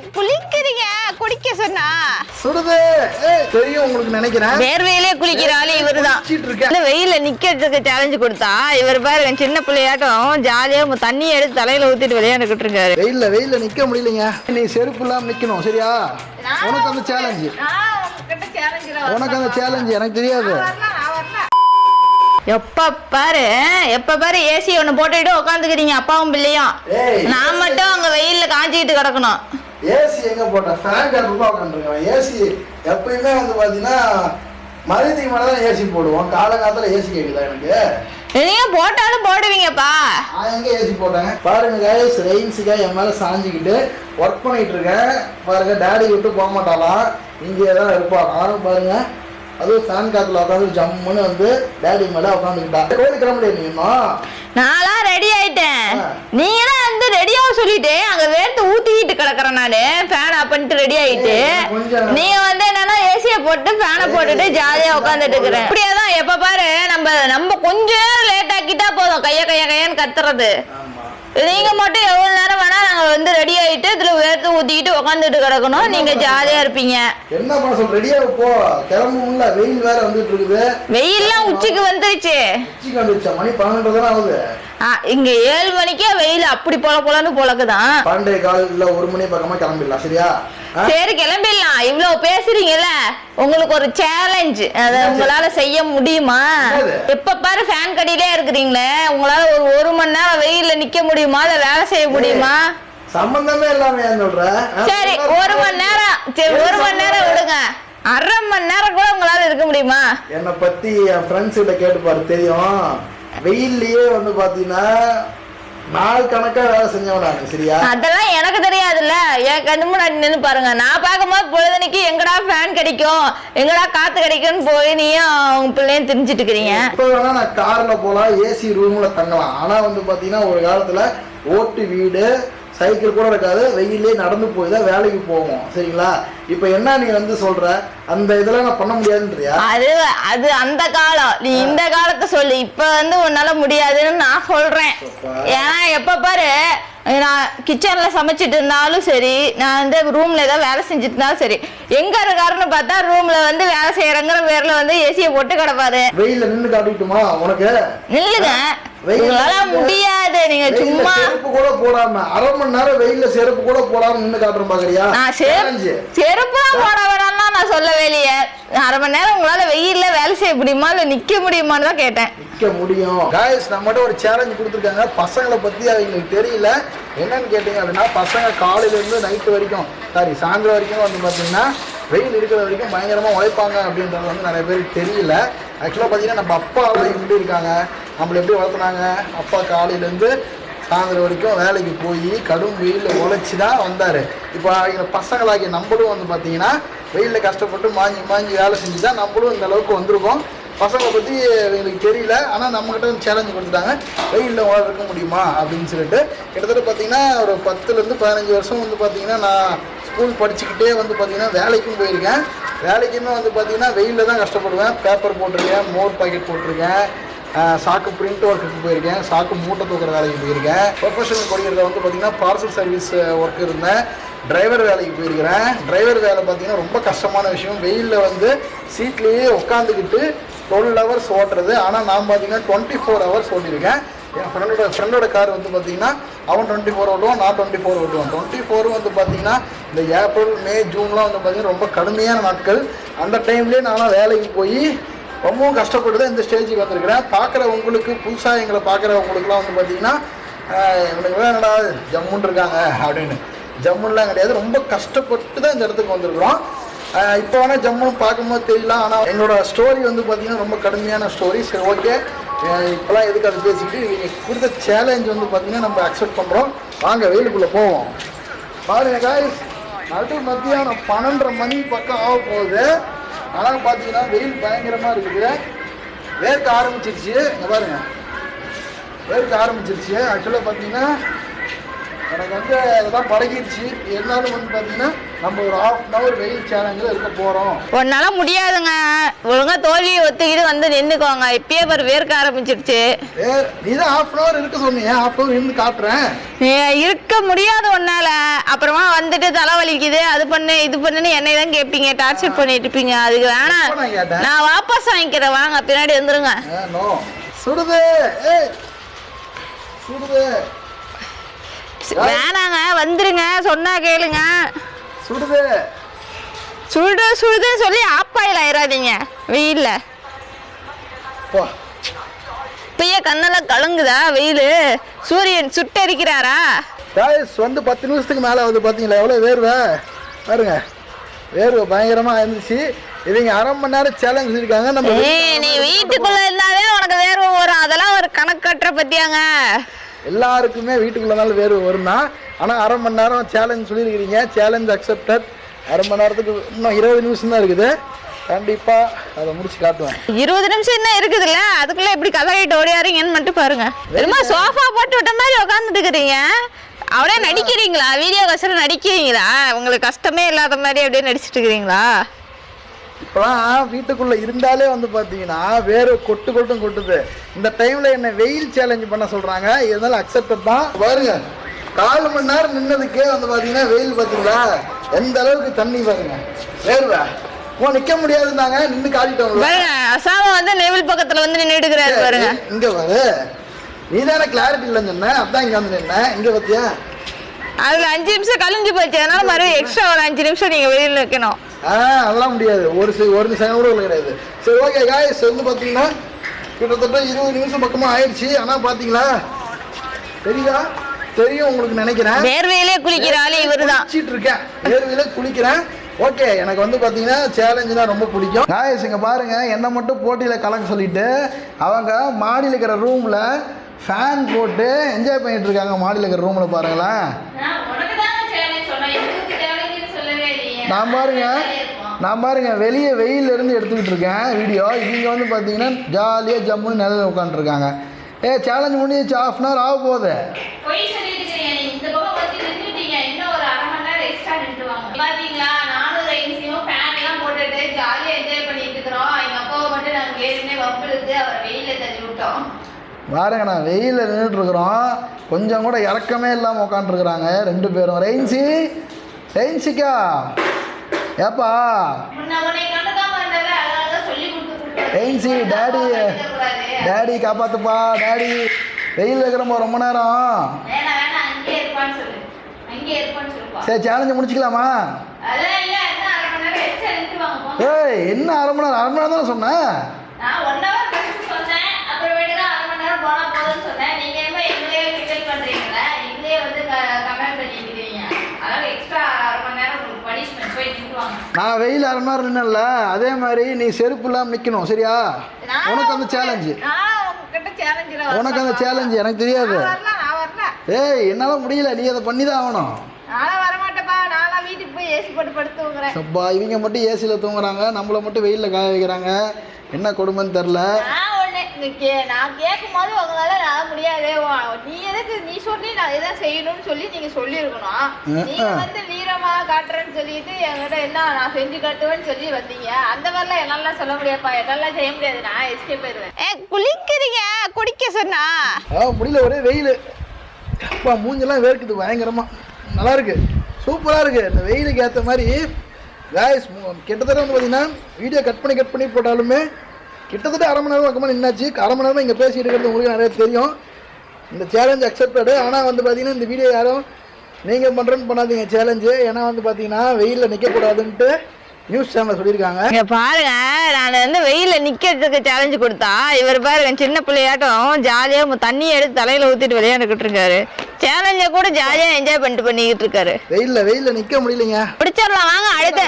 குளிக்கிறீங்க? குளிக்க சொன்னா. சுடுது. ஏய், தெரியும் உங்களுக்கு நினைக்கிறேன். வேர்வையிலே குளிக்கிற ஆளு. இல்ல வெயில நிக்கிறதுக்கு சேலஞ்சு கொடுத்தா இவர் பாருங்க சின்ன பிள்ளையாட்டம் ஜாலியா மு- தண்ணியை எடுத்து தலையில ஊத்திட்டு விளையாண்டுக்கிட்டு இருக்காரு. வெயில்ல வெயில்ல நிக்க முடியலைங்க. நீ செருப்பு இல்லாம நிக்கணும் சரியா? உனக்கு அந்த சேலஞ்சு உனக்கு அந்த சேலஞ்சு எனக்கு தெரியாது. எப்ப பாரு எப்ப பாரு ஏசி ஒண்ணு போட்டுட்டு உட்காந்துக்கிறீங்க அப்பாவும் பிள்ளையும். நான் மட்டும் அங்க வெயில்ல காஞ்சிக்கிட்டு கிடக்கணும். ஏசி எங்க போட்ட? ஃபேன் கார்டு உட்காந்துருக்கேன் ஏசி எப்பயுமே வந்து பாத்தீங்கன்னா மதியத்துக்கு மேல தான் ஏசி போடுவோம். காலங்காலத்துல ஏசி கேக்குதா எனக்கு? நீங்க போட்டாலும் போடுவீங்கப்பா. நான் எங்க ஏசி போட்டேன்? பாருங்க கைஸ் ரெயின்ஸுக்கா என் மேல சாஞ்சிக்கிட்டு ஒர்க் பண்ணிட்டு இருக்கேன். பாருங்க டேடி விட்டு போக மாட்டாளாம். இங்கே தான் இருப்பாளாம். பாருங்க அதுவும் ஃபேன் காத்துல உட்காந்து ஜம்முன்னு வந்து டேடி மேல உட்காந்துக்கிட்டா கோயிலுக்கு கிளம்ப முடியாது நீ இன்னும்? நான்லாம் ரெடி ஆயிட்டேன். நீங்க தான் வந்து ரெடியாக சொல்லிட்டு அங்க வேர்த்து ஊத்திக்கிட்டு கிடக்குறேன் நானு. ஃபேன் ஆஃப் பண்ணிட்டு ரெடி ஆயிட்டு. நீங்க வந்து என்னன்னா ஏசிய போட்டு ஃபேனை போட்டுட்டு ஜாலியா உட்காந்துட்டு இருக்கிறேன். இப்படியே தான் எப்ப பாரு நம்ம நம்ம கொஞ்சம் லேட் ஆக்கிட்டா போதும். கைய கைய கையன்னு கத்துறது. நீங்க மட்டும் எவ்வளவு நேரம் வேணா நாங்க வந்து ரெடி ஆயிட்டு இதுல வேர்த்து ஊத்திக்கிட்டு உட்காந்துட்டு கிடக்கணும். நீங்க ஜாலியா இருப்பீங்க. என்ன பண்ண சொல்ற? ரெடியா போ. கிளம்பும்ல வெயில் வேற வந்துட்டு இருக்குது வெயில்லாம் உச்சிக்கு வந்துருச்சு. உச்சிக்கு வந்துருச்சா? மணி பன்னெண்டு தானே ஆகுது. இங்க ஏழு மணிக்கே வெயில் அப்படி பொல பொலன்னு பொழக்குதான். பன்னெண்டே கால் இல்ல ஒரு மணி பக்கமா கிளம்பிடலாம். சரியா? சரி கிளம்பிடலாம். இவ்வளவு பேசுறீங்கல்ல. உங்களுக்கு ஒரு சேலஞ்ச் அத உங்களால செய்ய முடியுமா? எப்ப பாரு ஃபேன் கடியிலே இருக்கிறீங்களே. உங்களால ஒரு ஒரு மணி நேரம் வெயில்ல நிக்க முடியுமா? இல்ல வேலை செய்ய முடியுமா? சம்பந்தமே இல்லாம சொல்ற? சரி ஒரு மணி நேரம். சரி ஒரு மணி நேரம் விடுங்க. அரை மணி நேரம் கூட உங்களால இருக்க முடியுமா? என்னை பத்தி என் ஃப்ரெண்ட்ஸ் கிட்ட கேட்டு பாரு தெரியும். வெயில்லயே வந்து பாத்தீங்கன்னா நாள் கணக்கா வேலை செஞ்சவன் நான் சரியா? அதெல்லாம் எனக்கு தெரியாதுல்ல. என் கண்ணு முன்னாடி நின்று பாருங்க. நான் பார்க்கும்போது பொழுதனைக்கு எங்கடா ஃபேன் கிடைக்கும் எங்கடா காத்து கிடைக்கும்னு போய் நீயும் உங்க பிள்ளையும் திரிஞ்சிட்டு இருக்கிறீங்க. இப்ப வேணா நான் கார்ல போலாம் ஏசி ரூம்ல தங்கலாம். ஆனா வந்து பாத்தீங்கன்னா ஒரு காலத்துல ஓட்டு வீடு சைக்கிள் கூட இருக்காது வெயிலே நடந்து போய் தான் வேலைக்கு போவோம். சரிங்களா? இப்ப என்ன நீ வந்து சொல்ற? அந்த இதெல்லாம் நான் பண்ண முடியாதுன்றியா? அது அது அந்த காலம். நீ இந்த காலத்தை சொல்லு. இப்ப வந்து உன்னால முடியாதுன்னு நான் சொல்றேன். ஏன்னா எப்ப பாரு நான் கிச்சன்ல சமைச்சிட்டு இருந்தாலும் சரி நான் வந்து ரூம்ல ஏதாவது வேலை செஞ்சுட்டு இருந்தாலும் சரி எங்க இருக்காருன்னு பார்த்தா ரூம்ல வந்து வேலை செய்யறங்கிற பேர்ல வந்து ஏசியை போட்டு கிடப்பாரு. வெயில்ல நின்னு காட்டிட்டுமா உனக்கு? நில்லுங்க. உங்களால முடியாது. நீங்க சும்மா செருப்பு கூட போடாம அரை மணி நேரம் வெயில்ல செருப்பு கூட போடாம நின்னு காட்டுறேன் பாக்குறியா? நான். செருப்பு செருப்புலாம் போட வேணாம்னா நான் சொல்லவே இல்லையே. அரை மணி நேரம் உங்களால வெயில்ல வேலை செய்ய முடியுமா இல்ல நிக்க முடியுமான்னு தான் கேட்டேன். நிக்க முடியும். காய்ஸ் நம்மகிட்ட ஒரு சேலஞ்ச் கொடுத்துருக்காங்க. பசங்களை பத்தி அவங்களுக்கு தெரியல. என்னன்னு கேட்டீங்க அப்படின்னா பசங்க காலையில இருந்து நைட்டு வரைக்கும் சாரி சாயந்தரம் வரைக்கும் வந்து பாத்தீங்கன்னா வெயில் இருக்கிற வரைக்கும் பயங்கரமா உழைப்பாங்க அப்படின்றது வந்து நிறைய பேருக்கு தெரியல. ஆக்சுவலாக பார்த்தீங்கன்னா நம்ம அப்பா எப்படி இருக்காங்க? நம்மளை எப்படி வளர்த்துனாங்க? அப்பா காலையிலேருந்து சாயந்தரம் வரைக்கும் வேலைக்கு போய் கடும் வெயிலில் உழைச்சி தான் வந்தார். இப்போ எங்கள் பசங்களாகிய நம்மளும் வந்து பார்த்தீங்கன்னா வெயிலில் கஷ்டப்பட்டு மாஞ்சி மாஞ்சி வேலை செஞ்சு தான் நம்மளும் இந்த அளவுக்கு வந்திருக்கோம். பசங்களை பற்றி எங்களுக்கு தெரியல. ஆனால் நம்மக்கிட்ட வந்து சேலஞ்சு கொடுத்துட்டாங்க. வெயிலில் வளர்க்க இருக்க முடியுமா? அப்படின்னு சொல்லிட்டு கிட்டத்தட்ட பார்த்தீங்கன்னா ஒரு பத்துலேருந்து பதினஞ்சு வருஷம் வந்து பார்த்தீங்கன்னா நான் ஸ்கூல் படிச்சுக்கிட்டே வந்து பார்த்திங்கன்னா வேலைக்கும் போயிருக்கேன். வேலைக்குமே வந்து பார்த்திங்கன்னா வெயிலில் தான் கஷ்டப்படுவேன். பேப்பர் போட்டிருக்கேன் மோர் பாக்கெட் போட்டிருக்கேன். சாக்கு பிரிண்ட் ஒர்க்குக்கு போயிருக்கேன். சாக்கு மூட்டை தூக்குற வேலைக்கு போயிருக்கேன். ப்ரொஃபஷனல் கொரியரில் வந்து பார்த்தீங்கன்னா பார்சல் சர்வீஸ் ஒர்க் இருந்தேன். டிரைவர் வேலைக்கு போயிருக்கிறேன். டிரைவர் வேலை பார்த்தீங்கன்னா ரொம்ப கஷ்டமான விஷயம். வெயிலில் வந்து சீட்லேயே உட்காந்துக்கிட்டு டுவெல் ஹவர்ஸ் ஓட்டுறது. ஆனால் நான் பார்த்தீங்கன்னா டுவெண்ட்டி ஃபோர் ஹவர்ஸ் ஓட்டியிருக்கேன். என் ஃப்ரெண்டோட ஃப்ரெண்டோட கார் வந்து பார்த்தீங்கன்னா அவன் டுவெண்ட்டி ஃபோர் ஓட்டுவான் நான் டுவெண்ட்டி ஃபோர் ஓட்டுவான். டுவெண்ட்டி ஃபோர் வந்து பார்த்தீங்கன்னா இந்த ஏப்ரல் மே ஜூன்லாம் வந்து பார்த்தீங்கன்னா ரொம்ப கடுமையான நாட்கள். அந்த டைம்லேயே நானும் வேலைக்கு போய் ரொம்பவும் கஷ்டப்பட்டு தான் இந்த ஸ்டேஜுக்கு வந்திருக்கிறேன். பார்க்குற உங்களுக்கு புதுசாக எங்களை பார்க்குறவங்களுக்குலாம் வந்து பார்த்தீங்கன்னா இவனுக்கு என்னடா ஜம்முன்னு இருக்காங்க அப்படின்னு. ஜம்முன்லாம் கிடையாது. ரொம்ப கஷ்டப்பட்டு தான் இந்த இடத்துக்கு வந்திருக்கிறோம். இப்போ வேணால் ஜம்முன்னு பார்க்கும்போது தெரியல ஆனால் எங்களோட ஸ்டோரி வந்து பார்த்தீங்கன்னா ரொம்ப கடுமையான ஸ்டோரி சரி ஓகே இப்போலாம் எதுக்கு அது பேசிக்கிட்டு கொடுத்த சேலஞ்ச் வந்து பார்த்தீங்கன்னா நம்ம அக்செப்ட் பண்ணுறோம் வாங்க வெயிலுக்குள்ளே போவோம். பாருங்க காய் நடு மத்தியானம் பன்னெண்டரை மணி பக்கம் ஆக போகுது ஆனால் பார்த்தீங்கன்னா வெயில் பயங்கரமாக இருக்குது. வேர்க்க ஆரம்பிச்சிருச்சு. இந்த பாருங்க. வேர்க்க ஆரம்பிச்சிருச்சு. ஆக்சுவலாக பார்த்தீங்கன்னா எனக்கு வந்து அதெல்லாம் பழகிடுச்சு. இருந்தாலும் வந்து பார்த்தீங்கன்னா நம்ம ஒரு ஹாஃப் அன் ஹவர் வெயில் சேலஞ்சில் இருக்க போகிறோம் உன்னால முடியாதுங்க. ஒழுங்கா தோல்வியை ஒத்துக்கிட்டு வந்து நின்னுக்கோங்க. இப்பயே பாரு வேர்க்க ஆரம்பிச்சிருச்சு. ஏ நீ தான் ஹாஃப் அன் ஹவர் இருக்க சொன்னீங்க ஹாஃப் அன் ஹவர் இருந்து காட்டுறேன். ஏ, இருக்க முடியாது உன்னால. அப்புறமா வந்துட்டு தலைவலிக்குது அது பண்ணு இது பண்ணுன்னு என்னை தான் கேட்பீங்க டார்ச்சர் பண்ணிட்டு இருப்பீங்க. அதுக்கு வேணாம். நான் கேட்டேன்? நான் வாபஸ் வாங்கிக்கிறேன். வாங்க பின்னாடி வந்துருங்க நோ. சுடுது. ஏய். சுடுது. வேணாங்க வந்துருங்க சொன்னா கேளுங்க. சுடுது. சுடு சுடுதுன்னு சொல்லி ஆப்பாயில் ஆயிடாதீங்க வெயில்ல. இப்பயே கண்ணெல்லாம் கலங்குதா வெயில்? சூரியன் சுட்டரிக்கிறாரா? காய்ஸ் வந்து பத்து நிமிஷத்துக்கு மேலே வந்து பார்த்தீங்களா எவ்வளோ வேர்வை? பாருங்க. வேர்வை பயங்கரமாக இருந்துச்சு இவங்க அரை மணி நேரம் சேலஞ்ச் இருக்காங்க நம்ம நீ வீட்டுக்குள்ள இருந்தாலே உனக்கு வேர்வை வரும். அதெல்லாம் ஒரு கணக்கற்ற பத்தியாங்க. எல்லாருக்குமே வீட்டுக்குள்ளனால வேர்வை வரும் தான் ஆனால் அரை மணி நேரம் சேலஞ்ச் சொல்லியிருக்கிறீங்க. சேலஞ்ச் அக்செப்டட் அரை மணி நேரத்துக்கு இன்னும் இருபது நிமிஷம் தான் இருக்குது. கண்டிப்பாக அதை முடிச்சு காட்டுவேன். இருபது நிமிஷம் என்ன இருக்குதுல்ல? அதுக்குள்ள எப்படி கதறிட்டு ஓடியாரீங்கன்னு மட்டும் பாருங்க. என்னமா சோஃபா போட்டு விட்ட மாதிரி உட்காந்துட்டு இருக்கிறீங்க அப்படியே நடிக்கிறீங்களா? வீடியோ கசரம் நடிக்கிறீங்களா? உங்களுக்கு கஷ்டமே இல்லாத மாதிரி அப்படியே நடிச்சிட்டு இருக்கிறீங்களா இப்போலாம் வீட்டுக்குள்ளே இருந்தாலே வந்து பார்த்தீங்கன்னா வேர்வை கொட்டு கொட்டும் கொட்டுது. இந்த டைமில் என்ன வெயில் சேலஞ்ச் பண்ண சொல்கிறாங்க இருந்தாலும் அக்செப்டட் தான் பாருங்க. கால் மணி நேரம் நின்னதுக்கே வந்து பார்த்தீங்கன்னா வெயில் பார்த்தீங்களா? எந்த அளவுக்கு தண்ணி பாருங்க. வேர்வை. ஓ நிற்க முடியாதுன்னாங்க. நின்று காட்டிட்டோம்ல. பாருங்க அசாம வந்து நெவில் பக்கத்துல வந்து நின்றுட்டு பாருங்க. இங்க பாரு. நீ தானே கிளாரிட்டி இல்லைன்னு சொன்ன அதான் இங்க வந்து நின்ன. இங்க பாத்தியா? அதுல அஞ்சு நிமிஷம் கழிஞ்சு போச்சு. அதனால மறுபடியும் எக்ஸ்ட்ரா ஒரு அஞ்சு நிமிஷம் நீங்க வெளியில நிக்கணும். ஆ அதெல்லாம் முடியாது. ஒரு சி ஒரு நிமிஷம் கூட கிடையாது. சரி ஓகே காய்ஸ் வந்து பார்த்தீங்கன்னா கிட்டத்தட்ட இருபது நிமிஷம் பக்கமாக ஆயிடுச்சு. ஆனால் பார்த்தீங்களா தெரியுதா? தெரியும் உங்களுக்கு நினைக்கிறேன். வேர்வையிலே குளிக்கிற ஆளு இவருதான். குளிச்சிட்டு இருக்கேன் வேர்வையில குளிக்கிறேன். ஓகே எனக்கு வந்து பார்த்தீங்கன்னா சேலஞ்சுனா ரொம்ப பிடிக்கும். காயஸ் இங்கே பாருங்க. என்னை மட்டும் போட்டியில் கலக்க சொல்லிட்டு அவங்க மாடியில் இருக்கிற ரூமில் ஃபேன் போட்டு என்ஜாய் பண்ணிட்டு இருக்காங்க மாடியில் இருக்கிற ரூமில் பாருங்களேன். நான் பாருங்க நான் பாருங்க வெளியே வெயில்ல இருந்து எடுத்துக்கிட்டு இருக்கேன் வீடியோ. இவங்க வந்து பார்த்தீங்கன்னா ஜாலியாக ஜம்முன்னு நிலையில் உட்காந்துருக்காங்க ஏ சேலஞ்ச் முடிஞ்சிச்சு ஆஃப் அன் ஹவர் ஆக போகுது. பாருங்க நான் வெயிலில் நின்றுட்டு இருக்கிறோம். கொஞ்சம் கூட இறக்கமே இல்லாமல் உட்காந்துருக்குறாங்க ரெண்டு பேரும். ரெயின்சி ரெயின்சிக்கா? ஏப்பா வந்தேன். டேடி. டேடி காப்பாத்துப்பா டேடி வெயில் இருக்கிறப்போ ரொம்ப நேரம். சரி சேலஞ்சு முடிச்சுக்கலாமா. ஏய் என்ன அரை மணி நேரம் அரை மணி நேரம் தானே சொன்னேன். அப்புறமேட்டுதான் அரை மணி நேரம் போனா போதும்னு சொன்னேன். நீங்க என்னமோ எங்களையே கிண்டல் பண்றீங்களே, எங்களையே வந்து க- comment பண்ணிட்டு இருக்கீங்க. அதனால extra அரை மணி நேரம் உங்களுக்கு punishment. போய் நின்னுட்டு வாங்க. நான் வெயில் அரை மணி நேரம் நின்னல அதே மாதிரி நீ செருப்பு இல்லாமல் நிற்கணும் சரியா? உனக்கு அந்த சேலஞ்சு உனக்கு அந்த சேலஞ்சு எனக்கு தெரியாது. ஏய் என்னால் முடியல நீ அதை பண்ணி தான் ஆகணும் அப்பா இவங்க மட்டும் ஏசியில் தூங்குறாங்க நம்மளை மட்டும் வெயிலில் காய வைக்கிறாங்க. என்ன கொடுமைன்னு தெரில இந்த கே- நான் கேட்கும் போது உங்களால நான் முடியாது நீ எதுக்கு நீ சொல்லி நான் இதை செய்யணும்னு சொல்லி நீங்க சொல்லியிருக்கணும். நீங்க. வந்து வீரமா காட்டுறேன்னு சொல்லிட்டு என்கிட்ட என்ன நான் செஞ்சு காட்டுவேன்னு சொல்லி வந்தீங்க. அந்த மாதிரிலாம் என்னால சொல்ல முடியாதுப்பா. என்னால செய்ய முடியாது. நான் எஸ்கேப் போயிருவேன் ஏ குளிக்கிறீங்க குடிக்க சொன்னா? முடியல ஒரே வெயில். அப்பா மூஞ்செல்லாம் வேர்க்குது பயங்கரமாக நல்லா இருக்கு சூப்பராக இருக்கு. இந்த வெயிலுக்கு ஏற்ற மாதிரி காய்ஸ் கிட்டத்தட்ட வந்து பார்த்தீங்கன்னா வீடியோ கட் பண்ணி கட் பண்ணி போட்டாலுமே கிட்டத்தட்ட அரை மணி நேரம் பக்கமாக நின்னாச்சு. அரை மணி நேரமாக இங்கே பேசிகிட்டு இருக்கிறது உங்களுக்கு நிறைய தெரியும். இந்த சேலஞ்ச் அக்செப்டடு ஆனால் வந்து பார்த்தீங்கன்னா இந்த வீடியோ யாரும் நீங்கள் பண்ணுறேன்னு பண்ணாதீங்க சேலஞ்சு ஏன்னா வந்து பார்த்தீங்கன்னா வெயிலில் நிற்கக்கூடாதுன்ட்டு நியூஸ் சேனலில் சொல்லியிருக்காங்க. இங்க பாருங்க நான் வந்து வெயில நிக்கிறதுக்கு சேலஞ்சு கொடுத்தா இவர் பாருங்க சின்ன பிள்ளையாட்டம் ஜாலியா தண்ணியை எடுத்து தலையில ஊத்திட்டு விளையாண்டுக்கிட்டு இருக்காரு. சேலஞ்ச கூட ஜாலியா என்ஜாய் பண்ணிட்டு பண்ணிக்கிட்டு இருக்காரு. வெயிலில் வெயிலில் நிற்க முடியலைங்க. பிடிச்சிடலாம் வாங்க அடுத்த.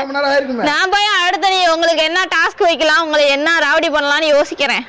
நான் போய் அடுத்த நீ உங்களுக்கு என்ன டாஸ்க் வைக்கலாம் உங்களை என்ன ராவடி பண்ணலாம்னு யோசிக்கிறேன்.